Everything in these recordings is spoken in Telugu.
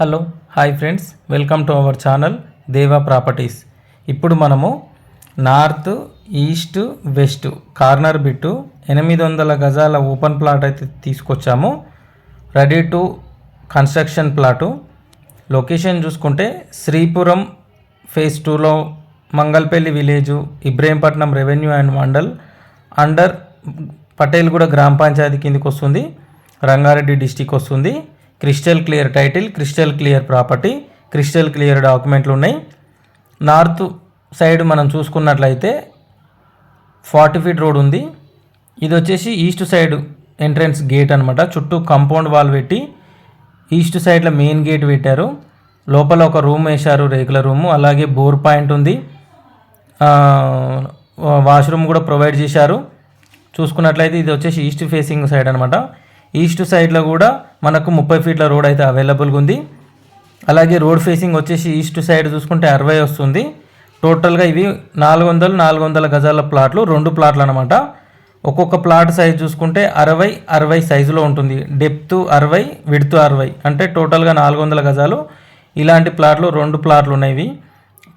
Hello hi friends. Welcome to our channel Deva properties. ఇప్పుడు మనము north east west corner bit ఎనిమిది వందల గజాల ఓపెన్ ప్లాట్ అయితే తీసుకొచ్చాము. Ready to construction plot. Location చూసుకుంటే శ్రీపురం ఫేజ్ టూలో Mangalpally village Ibrahimpatnam revenue and mandal under Patelguda గ్రామ పంచాయతీ కిందకి వస్తుంది రంగారెడ్డి డిస్టిక్ వస్తుంది crystal clear title crystal clear property crystal clear డాక్యుమెంట్లు ఉన్నాయి. నార్త్ సైడ్ మనం చూసుకున్నట్లయితే ఫార్టీ ఫీట్ రోడ్ ఉంది. ఇది వచ్చేసి ఈస్ట్ సైడ్ ఎంట్రన్స్ గేట్ అనమాట చుట్టూ కాంపౌండ్ వాల్ పెట్టి ఈస్ట్ సైడ్లో మెయిన్ గేట్ పెట్టారు. లోపల ఒక రూమ్ వేశారు రేకుల రూము. అలాగే బోర్ పాయింట్ ఉంది. వాష్రూమ్ కూడా ప్రొవైడ్ చేశారు. చూసుకున్నట్లయితే ఇది వచ్చేసి ఈస్ట్ ఫేసింగ్ సైడ్ అనమాట ఈస్ట్ సైడ్లో కూడా మనకు ముప్పై ఫీట్ల రోడ్ అయితే అవైలబుల్గా ఉంది. అలాగే రోడ్ ఫేసింగ్ వచ్చేసి ఈస్ట్ సైడ్ చూసుకుంటే అరవై వస్తుంది. టోటల్గా ఇవి నాలుగు వందలు నాలుగు వందల గజాల ప్లాట్లు రెండు ప్లాట్లు అనమాట ఒక్కొక్క ప్లాట్ సైజ్ చూసుకుంటే అరవై అరవై సైజులో ఉంటుంది. డెప్త్ అరవై విడ్త్ అరవై అంటే టోటల్గా నాలుగు వందల గజాలు. ఇలాంటి ప్లాట్లు రెండు ప్లాట్లు ఉన్నాయి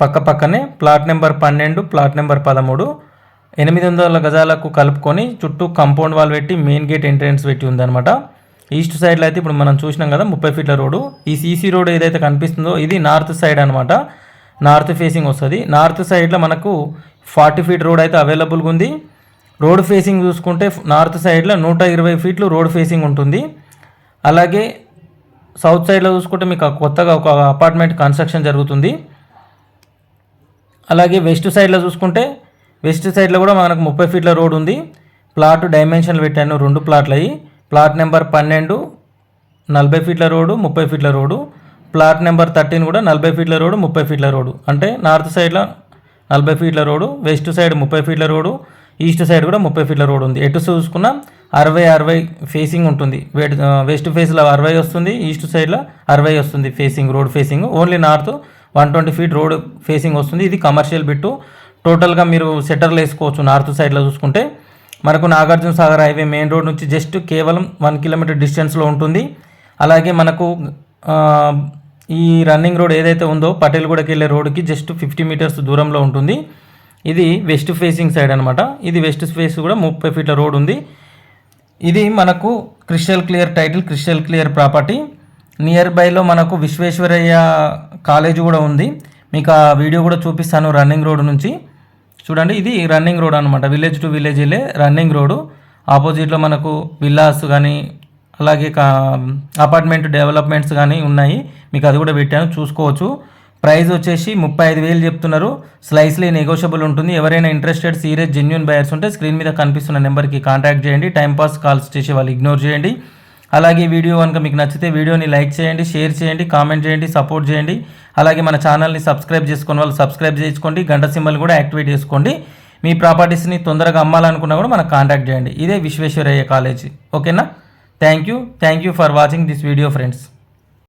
పక్క పక్కనే ప్లాట్ నెంబర్ పన్నెండు ప్లాట్ నెంబర్ పదమూడు. ఎనిమిది వందల గజాలకు కలుపుకొని చుట్టూ కంపౌండ్ వాల్ పెట్టి మెయిన్ గేట్ ఎంట్రెన్స్ పెట్టి ఉందన్నమాట. ఈస్ట్ సైడ్లో అయితే ఇప్పుడు మనం చూసినాం కదా ముప్పై ఫీట్ల రోడ్డు. ఈ సీసీ రోడ్ ఏదైతే కనిపిస్తుందో ఇది నార్త్ సైడ్ అనమాట నార్త్ ఫేసింగ్ వస్తుంది. నార్త్ సైడ్లో మనకు ఫార్టీ ఫీట్ రోడ్ అయితే అవైలబుల్గా ఉంది. రోడ్ ఫేసింగ్ చూసుకుంటే నార్త్ సైడ్లో నూట ఇరవై ఫీట్లు రోడ్ ఫేసింగ్ ఉంటుంది. అలాగే సౌత్ సైడ్లో చూసుకుంటే మీకు కొత్తగా ఒక అపార్ట్మెంట్ కన్స్ట్రక్షన్ జరుగుతుంది. అలాగే వెస్ట్ సైడ్లో చూసుకుంటే వెస్ట్ సైడ్లో కూడా మనకు ముప్పై ఫీట్ల రోడ్ ఉంది. ప్లాట్ డైమెన్షన్లు పెట్టాను రెండు ప్లాట్లు అయ్యి ప్లాట్ నెంబర్ పన్నెండు నలభై ఫీట్ల రోడ్డు ముప్పై ఫీట్ల రోడ్డు ప్లాట్ నెంబర్ థర్టీన్ కూడా నలభై ఫీట్ల రోడ్డు ముప్పై ఫీట్ల రోడ్డు అంటే నార్త్ సైడ్లో నలభై ఫీట్ల రోడ్డు వెస్ట్ సైడ్ ముప్పై ఫీట్ల రోడ్డు ఈస్ట్ సైడ్ కూడా ముప్పై ఫీట్ల రోడ్ ఉంది. ఎటు చూసుకున్నా అరవై అరవై ఫేసింగ్ ఉంటుంది. వెస్ట్ ఫేస్లో అరవై వస్తుంది ఈస్ట్ సైడ్లో అరవై వస్తుంది facing road facing. Only north one twenty feet road facing వస్తుంది. ఇది కమర్షియల్ బిట్టు. టోటల్గా మీరు సెటర్లు వేసుకోవచ్చు నార్త్ సైడ్లో చూసుకుంటే. మనకు Nagarjuna Sagar highway main road నుంచి జస్ట్ కేవలం వన్ కిలోమీటర్ డిస్టెన్స్లో ఉంటుంది. అలాగే మనకు ఈ రన్నింగ్ రోడ్ ఏదైతే ఉందో పటేల్గూడకి వెళ్ళే రోడ్కి జస్ట్ ఫిఫ్టీ మీటర్స్ దూరంలో ఉంటుంది. ఇది వెస్ట్ ఫేసింగ్ సైడ్ అనమాట ఇది వెస్ట్ ఫేస్ కూడా ముప్పై ఫీట్ల రోడ్ ఉంది. ఇది మనకు crystal clear title crystal clear property. Near బైలో మనకు విశ్వేశ్వరయ్య కాలేజ్ కూడా ఉంది. మీకు ఆ వీడియో కూడా చూపిస్తాను రన్నింగ్ రోడ్ నుంచి. చూడండి ఇది రన్నింగ్ రోడ్ అనమాట విలేజ్ టు విలేజ్ వెళ్ళే రన్నింగ్ రోడ్ ఆపోజిట్లో మనకు విల్లాస్ కానీ అలాగే అపార్ట్మెంట్ డెవలప్మెంట్స్ కానీ ఉన్నాయి. మీకు అది కూడా పెట్టాను చూసుకోవచ్చు. ప్రైస్ వచ్చేసి ముప్పై ఐదు వేలు చెప్తున్నారు. స్లైస్లీ నెగోషియబుల్ ఉంటుంది. ఎవరైనా ఇంట్రెస్టెడ్ సీరియస్ జెన్యున్ బయర్స్ ఉంటే స్క్రీన్ మీద కనిపిస్తున్న నెంబర్కి కాంటాక్ట్ చేయండి. టైంపాస్ కాల్స్ చేసి వాళ్ళు ఇగ్నోర్ చేయండి. అలాగే వీడియో కనుక మీకు నచ్చితే వీడియోని లైక్ చేయండి షేర్ చేయండి కామెంట్ చేయండి సపోర్ట్ చేయండి. అలాగే మన ఛానల్ని సబ్స్క్రైబ్ చేసుకున్న వాళ్ళు సబ్స్క్రైబ్ చేసుకోండి గంట సింబల్ కూడా యాక్టివేట్ చేసుకోండి. మీ ప్రాపర్టీస్ని తొందరగా అమ్మాలనుకున్నా కూడా మనకు కాంటాక్ట్ చేయండి. ఇదే విశ్వేశ్వరయ్య కాలేజ్. ఓకేనా? Thank you thank you for watching this video friends